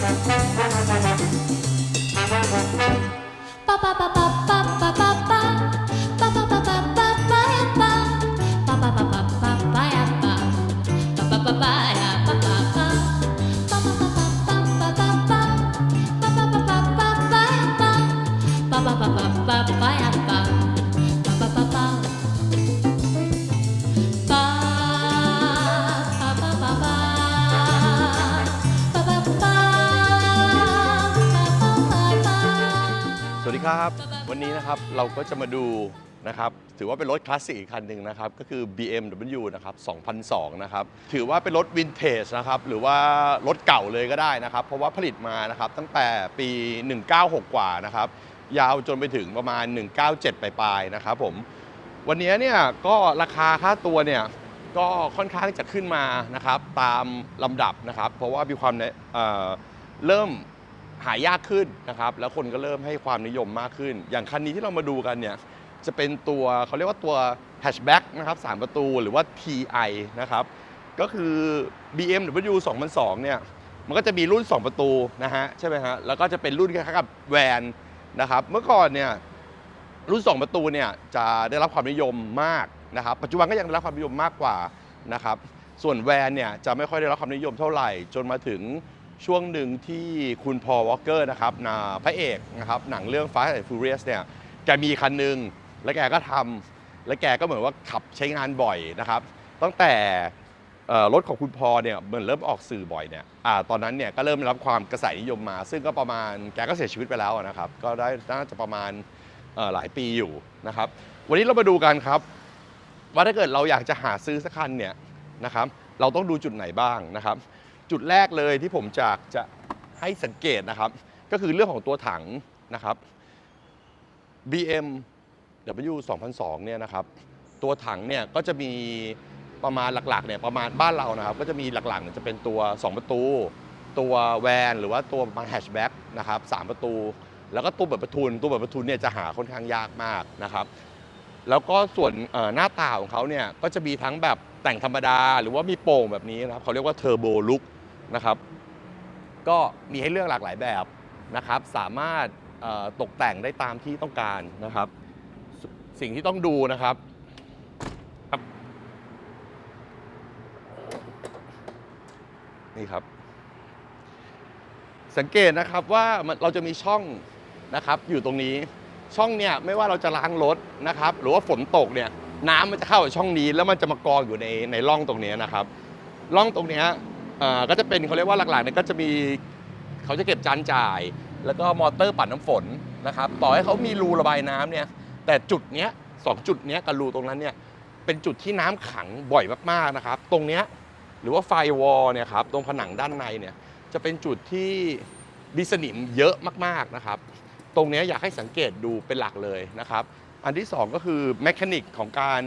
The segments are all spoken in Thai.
สวัสดี ครับ วันนี้นะครับเราก็จะมาดูนะครับถือว่าเป็นรถคลาสสิกอีกคันหนึ่งนะครับก็คือ BMW นะครับ2002 นะครับถือว่าเป็นรถวินเทจนะครับหรือว่ารถเก่าเลยก็ได้นะครับ เพราะว่าผลิตมานะครับตั้งแต่ปี 196 กว่านะครับยาวจนไปถึงประมาณ 197 ปลายๆนะครับผมวันนี้เนี่ยก็ราคาค่าตัวเนี่ยก็ค่อนข้างจะขึ้นมานะครับตามลำดับนะครับ เพราะว่ามีความเนี่ยเเริ่ม หายากขึ้นนะครับ แล้วคนก็เริ่มให้ความนิยมมากขึ้น อย่างคันนี้ที่เรามาดูกันเนี่ยจะเป็นตัวเขาเรียกว่าตัวแฮชแบ็กนะครับสามประตูหรือว่า TI นะครับ ก็คือ BMW 2002 เนี่ย มันก็จะมีรุ่น 2 ประตูนะฮะใช่ไหมฮะ แล้วก็จะเป็นรุ่นคล้ายๆกับแวนนะครับ เมื่อก่อนเนี่ยรุ่น 2 ประตูเนี่ยจะได้รับความนิยมมากนะครับ ปัจจุบันก็ยังได้รับความนิยมมากกว่านะครับ ส่วนแวนเนี่ยจะไม่ค่อยได้รับความนิยมเท่าไหร่ จนมาถึง ช่วงหนึ่งที่คุณพอวอลเกอร์นะครับนาพระเอกนะครับหนังเรื่อง Fast and Furious เนี่ยแกมีคันหนึ่งแล้วแกก็ทำแล้วแกก็เหมือนว่าขับใช้งานบ่อยนะครับ ตั้งแต่รถของคุณพอเนี่ยเหมือนเริ่มออกสื่อบ่อยเนี่ยอตอนนั้นเนี่ยก็เริ่มรับความกระแสนิยมมา ซึ่งก็ประมาณแกก็เสียชีวิตไปแล้วนะครับ ก็ได้น่าจะประมาณหลายปีอยู่นะครับ วันนี้เรามาดูกันครับ ว่าถ้าเกิดเราอยากจะหาซื้อสักคันเนี่ยนะครับ เราต้องดูจุดไหนบ้างนะครับ จุดแรกเลยที่ผมจะจะให้สังเกตนะครับ ก็คือเรื่องของตัวถังนะครับ BM W 2002เนี่ยนะครับ ตัวถังเนี่ยก็จะมีประมาณหลักๆเนี่ยประมาณบ้านเรานะครับ ก็จะมีหลักๆเนี่ยจะเป็นตัว 2 ประตู ตัวแวนหรือว่าตัวประมาณแฮชแบ็กนะครับสามประตู แล้วก็ตัวเปิดประทุน ตัวเปิดประทุนเนี่ยจะหาค่อนข้างยากมากนะครับ แล้วก็ส่วนหน้าตาของเขาเนี่ยก็จะมีทั้งแบบแต่งธรรมดา หรือว่ามีโป่งแบบนี้นะครับเขาเรียกว่าเทอร์โบลุก นะครับ ก็มีให้เลือกหลากหลายแบบนะครับ สามารถตกแต่งได้ตามที่ต้องการนะครับ สิ่งที่ต้องดูนะครับครับ นี่ครับ สังเกตนะครับว่าเราจะมีช่องนะครับอยู่ตรงนี้ช่องเนี่ยไม่ว่าเราจะล้างรถนะครับ หรือว่าฝนตกเนี่ยน้ำมันจะเข้าช่องนี้แล้วมันจะมากองอยู่ในในร่องตรงนี้นะครับร่องตรงนี้ ก็จะเป็นเขาเรียกว่าหลักๆเนี่ยก็จะมีเขาจะเก็บจานจ่าย แล้วก็มอเตอร์ปัดน้ำฝนนะครับต่อให้เขามีรูระบายน้ำเนี่ยแต่จุดเนี้ยสองจุดเนี้ยกับรูตรงนั้นเนี่ยเป็นจุดที่น้ำขังบ่อยมากๆนะครับ ตรงเนี้ยหรือว่าไฟวอลเนี่ยครับตรงผนังด้านในเนี่ยจะเป็นจุดที่มีสนิมเยอะมากๆนะครับ ตรงเนี้ยอยากให้สังเกตดูเป็นหลักเลยนะครับ อันที่สองก็คือแมคานิกของการ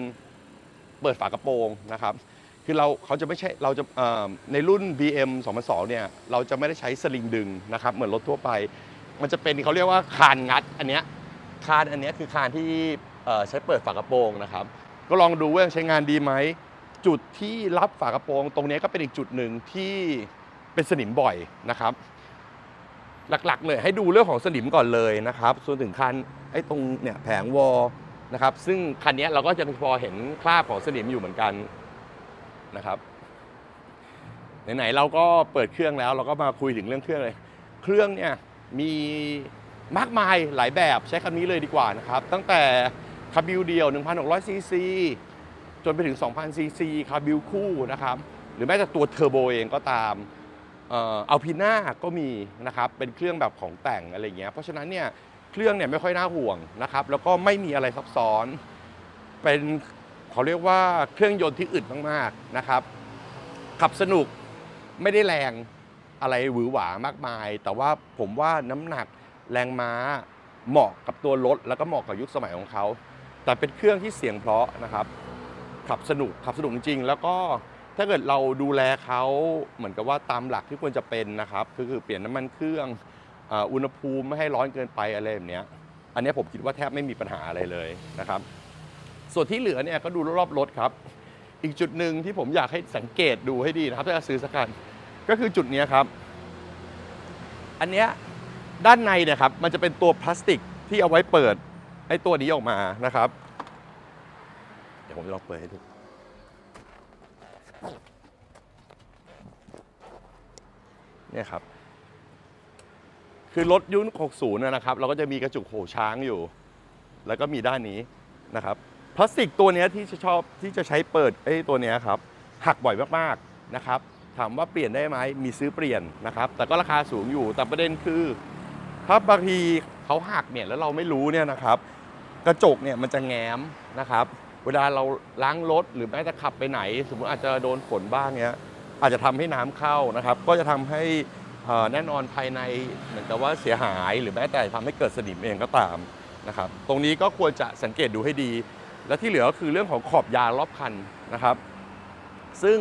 เปิดฝากระโปรงนะครับ คือเราเขาจะไม่ใช่เราจะในรุ่น BM 2002เนี่ยเราจะไม่ได้ใช้สลิงดึงนะครับเหมือนรถทั่วไป มันจะเป็นเขาเรียกว่าคานงัดอันเนี้ยคานอันเนี้ยคือคานที่ใช้เปิดฝากระโปรงนะครับ ก็ลองดูว่าใช้งานดีไหมจุดที่รับฝากระโปรง ตรงนี้ก็เป็นอีกจุดหนึ่งที่เป็นสนิมบ่อยนะครับ หลักๆเลยให้ดูเรื่องของสนิมก่อนเลยนะครับส่วนถึงคันไอ้ตรงเนี่ยแผงวอลนะครับซึ่งคันเนี้ยเราก็จะพอเห็นคราบของสนิมอยู่เหมือนกัน นะครับไหนๆเราก็เปิดเครื่องแล้ว เราก็มาคุยถึงเรื่องเครื่องเลย เครื่องเนี่ยมีมากมายหลายแบบใช้คำนี้เลยดีกว่านะครับ ตั้งแต่คาบิลเดียว 1,600 ซีซี จนไปถึง 2,000 ซีซีคาบิลคู่นะครับ หรือแม้แต่ตัวเทอร์โบเองก็ตามเอัลพีน่าก็มีนะครับ เป็นเครื่องแบบของแต่งอะไรเงี้ย เพราะฉะนั้นเนี่ยเครื่องเนี่ยไม่ค่อยน่าห่วงนะครับ แล้วก็ไม่มีอะไรซับซ้อน เป็น เขาเรียกว่าเครื่องยนต์ที่อึดมากๆนะครับ ขับสนุกไม่ได้แรงอะไรหวือหวามากมาย แต่ว่าผมว่าน้ำหนักแรงม้าเหมาะกับตัวรถ แล้วก็เหมาะกับยุคสมัยของเขา แต่เป็นเครื่องที่เสียงเพราะนะครับ ขับสนุกขับสนุกจริงๆแล้วก็ถ้าเกิดเราดูแลเขาเหมือนกับว่าตามหลักที่ควรจะเป็นนะครับก็คือเปลี่ยนน้ำมันเครื่องอุณหภูมิไม่ให้ร้อนเกินไปอะไรแบบนี้อันนี้ผมคิดว่าแทบไม่มีปัญหาอะไรเลยนะครับ ส่วนที่เหลือเนี่ยก็ดูรอบรถครับ อีกจุดหนึ่งที่ผมอยากให้สังเกตดูให้ดีนะครับถ้าจะซื้อสักคันก็คือจุดนี้ครับ อันเนี้ยด้านในเนี่ยครับมันจะเป็นตัวพลาสติกที่เอาไว้เปิดไอ้ตัวนี้ออกมานะครับ เดี๋ยวผมจะลองเปิดให้ดูเนี่ยครับ คือรถยุค60นะนะครับ เราก็จะมีกระจุกโหช้างอยู่ แล้วก็มีด้านนี้นะครับ พลาสติกตัวนี้ที่จะชอบที่จะใช้เปิดไอ้ตัวนี้ครับหักบ่อยมากๆนะครับ ถามว่าเปลี่ยนได้ไหมมีซื้อเปลี่ยนนะครับ แต่ก็ราคาสูงอยู่แต่ประเด็นคือถ้าบางทีเขาหักเนี่ยแล้วเราไม่รู้เนี่ยนะครับ กระจกเนี่ยมันจะแง้มนะครับ เวลาเราล้างรถหรือแม้แต่ขับไปไหน สมมติอาจจะโดนฝนบ้างเนี้ยอาจจะทำให้น้ำเข้านะครับ ก็จะทำให้แน่นอนภายในเหมือนกับว่าเสียหายหรือแม้แต่ทำให้เกิดสนิมเองก็ตามนะครับ ตรงนี้ก็ควรจะสังเกตดูให้ดี และที่เหลือก็คือเรื่องของขอบยางรอบคันนะครับ ซึ่ง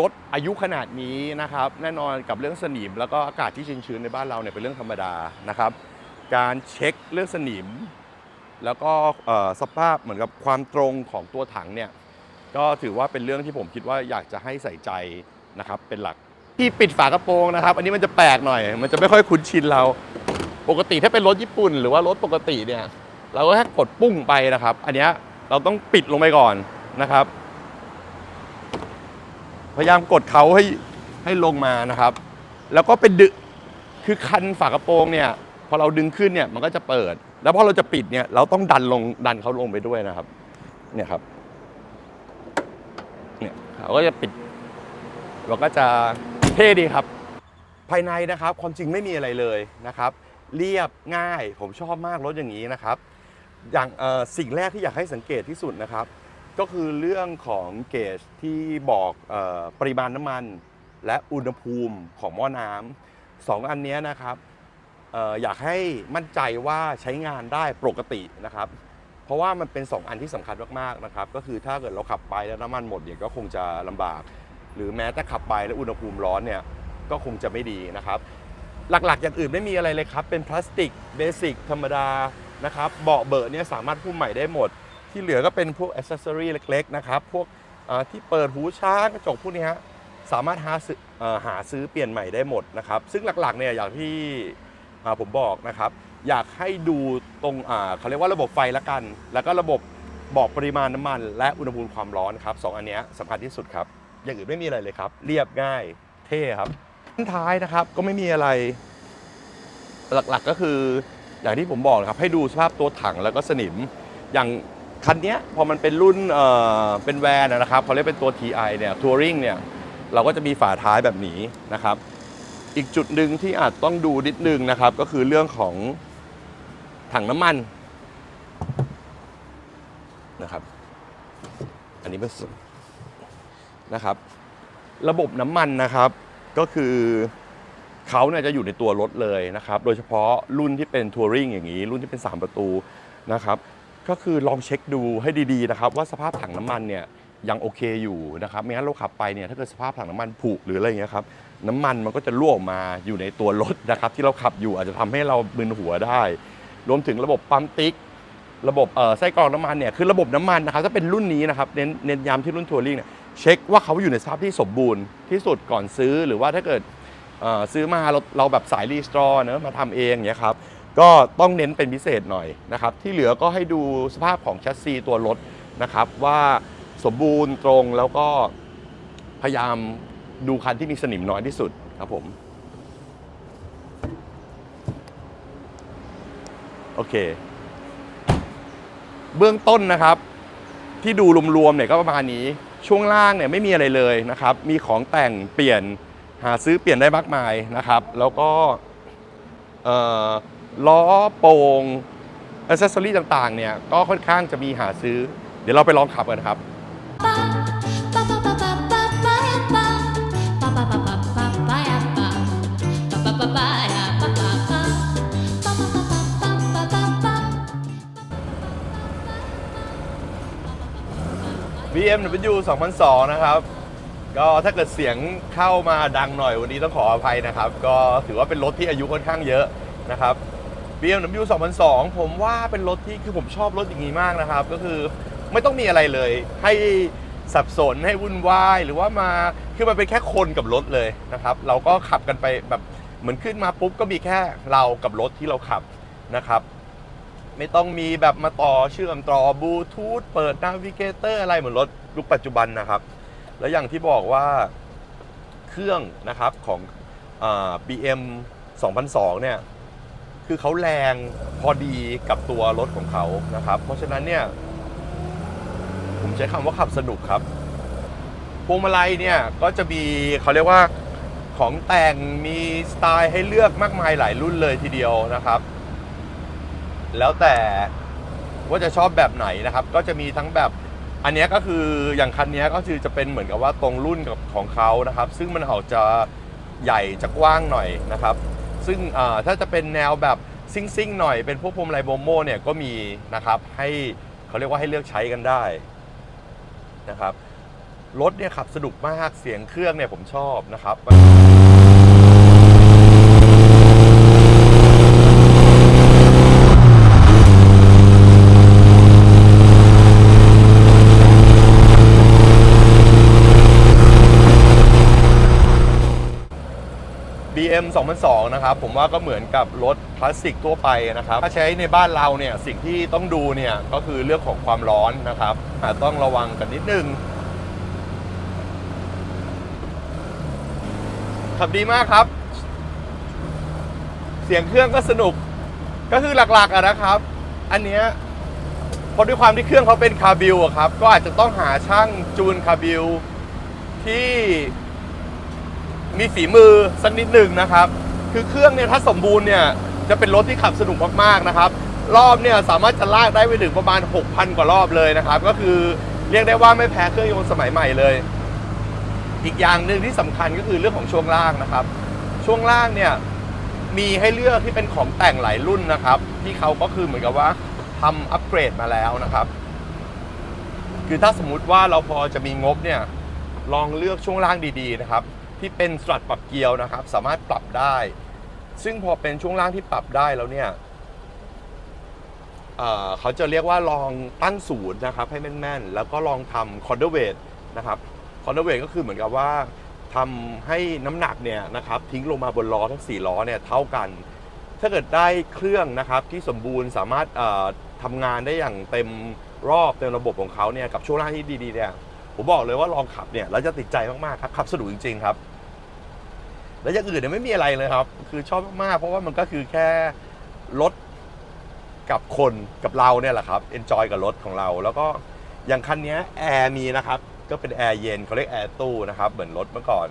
รถอายุขนาดนี้นะครับ แน่นอนกับเรื่องสนิม แล้วก็อากาศที่ชื้นๆในบ้านเราเนี่ยเป็นเรื่องธรรมดานะครับ การเช็คเรื่องสนิม แล้วก็สภาพเหมือนกับความตรงของตัวถังเนี่ยก็ถือว่าเป็นเรื่องที่ผมคิดว่าอยากจะให้ใส่ใจนะครับเป็นหลักที่ปิดฝากระโปรงนะครับ อันนี้มันจะแปลกหน่อย มันจะไม่ค่อยคุ้นชินเรา ปกติถ้าเป็นรถญี่ปุ่น หรือว่ารถปกติเนี่ย เราก็แค่กดปุ้งไปนะครับ อันนี้เราต้องปิดลงไปก่อนนะครับ พยายามกดเขาให้ให้ลงมานะครับ แล้วก็เป็นดึคือคันฝากระโปรงเนี่ยพอเราดึงขึ้นเนี่ยมันก็จะเปิด แล้วพอเราจะปิดเนี่ยเราต้องดันลงดันเขาลงไปด้วยนะครับ เนี่ยครับเนี่ยเขาก็จะปิดเราก็จะเท่ดีครับ ภายในนะครับ ความจริงไม่มีอะไรเลยนะครับ เรียบง่ายผมชอบมากรถอย่างนี้นะครับ อย่างสิ่งแรกที่อยากให้สังเกตที่สุดนะครับ ก็คือเรื่องของเกจที่บอกออปริมาณน้ำมัน และอุณหภูมิของหม้อน้ำสองอันนี้นะครับออยากให้มั่นใจว่าใช้งานได้ปกตินะครับ เพราะว่ามันเป็น 2 อันที่สำคัญมากๆนะครับ ก็คือถ้าเกิดเราขับไปแล้วน้ำมันหมดเนี่ยก็คงจะลำบาก หรือแม้แต่ขับไปแล้วอุณหภูมิร้อนเนี่ยก็คงจะไม่ดีนะครับ หลักๆอย่างอื่นไม่มีอะไรเลยครับ เป็นพลาสติกเบสิกธรรมดา นะครับเบาะเบอะเนี่ยสามารถพุ่มใหม่ได้หมด ที่เหลือก็เป็นพวกอ c เซอรีเล็กๆนะครับพวกที่เปิดหูช้างกระจกพวกนี้ฮะสามารถหาซื้อเอ่อหาซื้อเปลี่ยนใหม่ได้หมดนะครับ ซึ่งหลักๆเนี่ยอย่างที่ผมบอกนะครับ อยากให้ดูตรงเขาเรียกว่าระบบไฟละกัน แล้วก็ระบบบอกปริมาณน้ำมัน และอุณหภูมิความร้อนครับสองอันเนี้ยสำคัญที่สุดครับ อย่างอื่นไม่มีอะไรเลยครับ เรียบง่ายเท่ครับท้ายนะครับก็ไม่มีอะไร หลักๆก็คือ อย่างที่ผมบอกนะครับให้ดูสภาพตัวถังแล้วก็สนิม อย่างคันนี้พอมันเป็นรุ่นเอ่อเป็นแวนนะครับเขาเรียกเป็นตัว TI เนี่ยทัวริงเนี่ยเราก็จะมีฝาท้ายแบบนี้นะครับ อีกจุดหนึ่งที่อาจต้องดูนิดนึงนะครับ ก็คือเรื่องของถังน้ำมันนะครับ อันนี้เป็นส่วนนะครับ ระบบน้ำมันนะครับก็คือ เขาเนี่ยจะอยู่ในตัวรถเลยนะครับ โดยเฉพาะรุ่นที่เป็นทัวริงอย่างนี้ รุ่นที่เป็น 3 ประตูนะครับ ก็คือลองเช็คดูให้ดีๆนะครับ ว่าสภาพถังน้ำมันเนี่ยยังโอเคอยู่นะครับไม่งั้นเราขับไปเนี่ยถ้าเกิดสภาพถังน้ำมันผุหรืออะไรเงี้ยครับน้ำมันมันก็จะรั่วออกมาอยู่ในตัวรถนะครับ ที่เราขับอยู่อาจจะทำให้เรามึนหัวได้ รวมถึงระบบปั๊มติ๊ก ระบบเอ่อไส้กรองน้ำมันเนี่ยคือระบบน้ำมันนะครับถ้าเป็นรุ่นนี้นะครับเน้นเน้นย้ำที่รุ่นทัวริงเนี่ยเช็คว่าเขาอยู่ในสภาพที่สมบูรณ์ที่สุดก่อนซื้อหรือว่าถ้าเกิด ซื้อมาเราเราแบบสายรีสตอร์เนอะมาทำเองเนี่ยครับก็ต้องเน้นเป็นพิเศษหน่อยนะครับที่เหลือก็ให้ดูสภาพของแชสซีตัวรถนะครับว่าสมบูรณ์ตรงแล้วก็พยายามดูคันที่มีสนิมน้อยที่สุดครับผมโอเค เบื้องต้นนะครับ ที่ดูรวมๆเนี่ยก็ประมาณนี้ช่วงล่างเนี่ยไม่มีอะไรเลยนะครับ มีของแต่งเปลี่ยน หาซื้อเปลี่ยนได้มากมายนะครับ แล้วก็ล้อโป่งอ c เซสซอรี่ต่างๆเนี่ยก็ค่อนข้างจะมีหาซื้อ เดี๋ยวเราไปลองขับกันครับ BMW 2002 นะครับ ก็ถ้าเกิดเสียงเข้ามาดังหน่อยวันนี้ต้องขออภัยนะครับ ก็ถือว่าเป็นรถที่อายุค่อนข้างเยอะนะครับ BMW 2002 ผมว่าเป็นรถที่คือผมชอบรถอย่างนี้มากนะครับ ก็คือไม่ต้องมีอะไรเลย ให้สับสนให้วุ่นวายหรือว่ามาคือมันเป็นแค่คนกับรถเลยนะครับ เราก็ขับกันไปแบบเหมือนขึ้นมาปุ๊บก็มีแค่เรากับรถที่เราขับนะครับ ไม่ต้องมีแบบมาต่อเชื่อมต่อบลูทูธเปิดนาวิเกเตอร์อะไรเหมือนรถยุคปัจจุบันนะครับ แล้วอย่างที่บอกว่าเครื่องนะครับของอา BM 2002เนี่ยคือเขาแรงพอดีกับตัวรถของเขานะครับ เพราะฉะนั้นเนี่ย ผมใช้คำว่าขับสนุกครับพวงมาลัยเนี่ยก็จะมีเขาเรียกว่าของแต่งมีสไตล์ให้เลือกมากมายหลายรุ่นเลยทีเดียวนะครับ แล้วแต่ว่าจะชอบแบบไหนนะครับ ก็จะมีทั้งแบบ อันเนี้ยก็คืออย่างคันเนี้ยก็คือจะเป็นเหมือนกับว่าตรงรุ่นกับของเขานะครับ ซึ่งมันเขาจะใหญ่จะกว้างหน่อยนะครับ ซึ่งอ่าถ้าจะเป็นแนวแบบซิ่งซิ่งๆหน่อยเป็นพวกพวงมาลัยโบโมเนี่ยก็มีนะครับให้เขาเรียกว่าให้เลือกใช้กันได้นะครับรถเนี่ยขับสนุกมากเสียงเครื่องเนี่ยผมชอบนะครับ BM 2002 นะครับ ผมว่าก็เหมือนกับรถคลาสสิกทั่วไปนะครับ ถ้าใช้ในบ้านเราเนี่ยสิ่งที่ต้องดูเนี่ยก็คือเรื่องของความร้อนนะครับต้องระวังกันนิดนึงขับดีมากครับ เสียงเครื่องก็สนุก ก็คือหลักๆอะนะครับ อันเนี้ยเพราะด้วยความที่เครื่องเขาเป็นคาร์บิวอะครับ ก็อาจจะต้องหาช่างจูนคาร์บิวที่ มีฝีมือสักนิดหนึ่งนะครับ คือเครื่องเนี่ยถ้าสมบูรณ์เนี่ยจะเป็นรถที่ขับสนุกมากๆนะครับ รอบเนี่ยสามารถจะลากได้ไปถึงประมาณ 6,000 กว่ารอบเลยนะครับ ก็คือเรียกได้ว่าไม่แพ้เครื่องยนต์สมัยใหม่เลย อีกอย่างหนึ่งที่สำคัญก็คือเรื่องของช่วงล่างนะครับ ช่วงล่างเนี่ยมีให้เลือกที่เป็นของแต่งหลายรุ่นนะครับ ที่เขาก็คือเหมือนกับว่าทำอัปเกรดมาแล้วนะครับ คือถ้าสมมุติว่าเราพอจะมีงบเนี่ยลองเลือกช่วงล่างดีๆนะครับ ที่เป็นสตรัทปรับเกียร์นะครับ สามารถปรับได้ ซึ่งพอเป็นช่วงล่างที่ปรับได้แล้วเนี่ยเขาจะเรียกว่าลองตั้งศูนย์นะครับให้แม่นๆ แล้วก็ลองทำคอนเดเวทนะครับคอนเดเวทก็คือเหมือนกับว่าทำให้น้ำหนักเนี่ยนะครับทิ้งลงมาบนล้อทั้ง 4 ล้อเนี่ยเท่ากัน ถ้าเกิดได้เครื่องนะครับที่สมบูรณ์สามารถทำงานได้อย่างเต็มรอบเต็มระบบของเขาเนี่ยกับช่วงล่างที่ดีๆเนี่ย ผมบอกเลยว่าลองขับเนี่ยแล้วจะติดใจมากๆครับขับสนุกจริง ๆ ครับ แล้วอย่างอื่นเนี่ยไม่มีอะไรเลยครับ คือชอบมากๆเพราะว่ามันก็คือแค่รถกับคนกับเราเนี่ยแหละครับเอนจอยกับรถของเรา แล้วก็อย่างคันนี้แอร์มีนะครับ ก็เป็นแอร์เย็นเขาเรียกแอร์ตู้นะครับ เหมือนรถเมื่อก่อน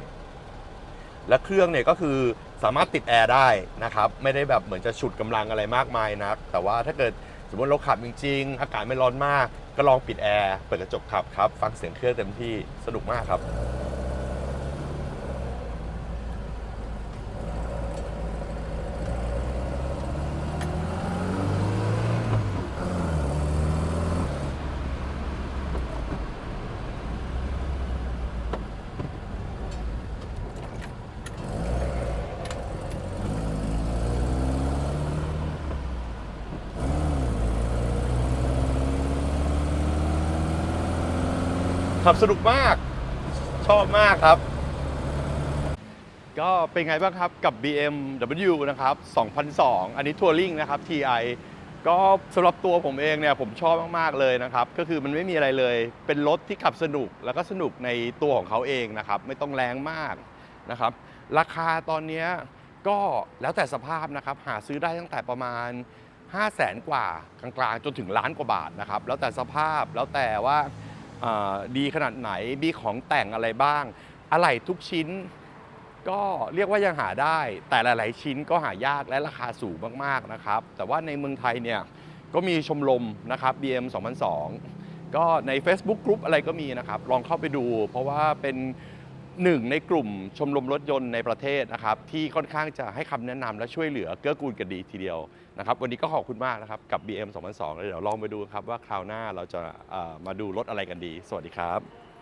และเครื่องเนี่ยก็คือสามารถติดแอร์ได้นะครับ ไม่ได้แบบเหมือนจะฉุดกำลังอะไรมากมายนักแต่ว่าถ้าเกิดสมมติเราขับจริงๆ อากาศไม่ร้อนมาก ก็ลองปิดแอร์เปิดกระจกขับครับ ฟังเสียงเครื่องเต็มที่สนุกมากครับ ขับสนุกมาก ชอบมากครับ ก็เป็นไงบ้างครับกับ BMW นะครับ 2002 อันนี้ทัวริงนะครับ TI ก็สำหรับตัวผมเองเนี่ยผมชอบมาก ๆ เลยนะครับ ก็คือมันไม่มีอะไรเลย เป็นรถที่ขับสนุกแล้วก็สนุกในตัวของเขาเองนะครับ ไม่ต้องแรงมากนะครับ ราคาตอนนี้ก็แล้วแต่สภาพนะครับ หาซื้อได้ตั้งแต่ประมาณ 5 0 0แสนกว่ากลางๆ จนถึงล้านกว่าบาทนะครับ แล้วแต่สภาพแล้วแต่ว่า ดีขนาดไหนมีของแต่งอะไรบ้าง อะไหล่ทุกชิ้น ก็เรียกว่ายังหาได้ แต่หลาย ๆ ชิ้นก็หายากและราคาสูงมาก ๆ นะครับ แต่ว่าในเมืองไทยเนี่ยก็มีชมรมนะครับ BM 2002ก็ใน Facebook กลุ่มอะไรก็มีนะครับ ลองเข้าไปดู เพราะว่าเป็น หนึ่งในกลุ่มชมรมรถยนต์ในประเทศนะครับ ที่ค่อนข้างจะให้คำแนะนำและช่วยเหลือเกื้อกูลกันดีทีเดียวนะครับ วันนี้ก็ขอบคุณมากนะครับ กับ BM 2002แล้วเดี๋ยวลองไปดูครับว่าคราวหน้าเราจะเอ่อมาดูรถอะไรกันดี สวัสดีครับ